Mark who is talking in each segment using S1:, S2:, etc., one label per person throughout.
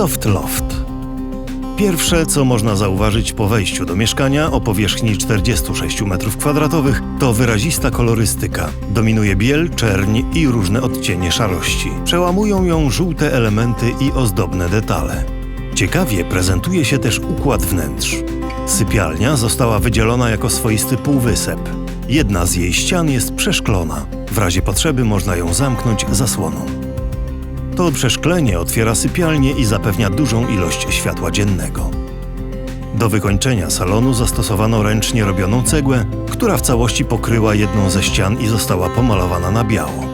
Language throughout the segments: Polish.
S1: Soft Loft. Pierwsze, co można zauważyć po wejściu do mieszkania o powierzchni 46 m2, to wyrazista kolorystyka. Dominuje biel, czerń i różne odcienie szarości. Przełamują ją żółte elementy i ozdobne detale. Ciekawie prezentuje się też układ wnętrz. Sypialnia została wydzielona jako swoisty półwysep. Jedna z jej ścian jest przeszklona. W razie potrzeby można ją zamknąć zasłoną. To przeszklenie otwiera sypialnię i zapewnia dużą ilość światła dziennego. Do wykończenia salonu zastosowano ręcznie robioną cegłę, która w całości pokryła jedną ze ścian i została pomalowana na biało.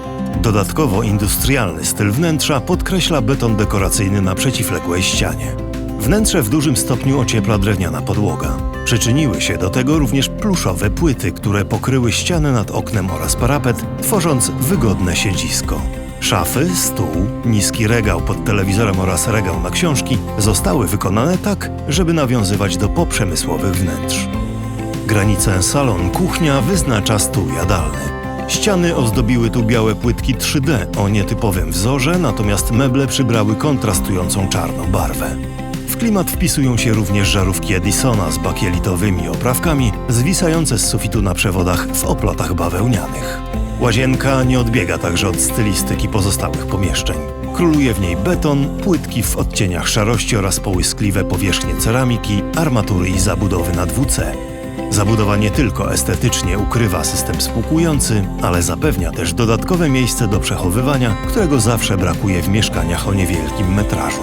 S1: Dodatkowo industrialny styl wnętrza podkreśla beton dekoracyjny na przeciwległej ścianie. Wnętrze w dużym stopniu ociepla drewniana podłoga. Przyczyniły się do tego również pluszowe płyty, które pokryły ścianę nad oknem oraz parapet, tworząc wygodne siedzisko. Szafy, stół, niski regał pod telewizorem oraz regał na książki zostały wykonane tak, żeby nawiązywać do poprzemysłowych wnętrz. Granicę salon-kuchnia wyznacza stół jadalny. Ściany ozdobiły tu białe płytki 3D o nietypowym wzorze, natomiast meble przybrały kontrastującą czarną barwę. W klimat wpisują się również żarówki Edisona z bakielitowymi oprawkami, zwisające z sufitu na przewodach w oplotach bawełnianych. Łazienka nie odbiega także od stylistyki pozostałych pomieszczeń. Króluje w niej beton, płytki w odcieniach szarości oraz połyskliwe powierzchnie ceramiki, armatury i zabudowy na 2C. Zabudowa nie tylko estetycznie ukrywa system spłukujący, ale zapewnia też dodatkowe miejsce do przechowywania, którego zawsze brakuje w mieszkaniach o niewielkim metrażu.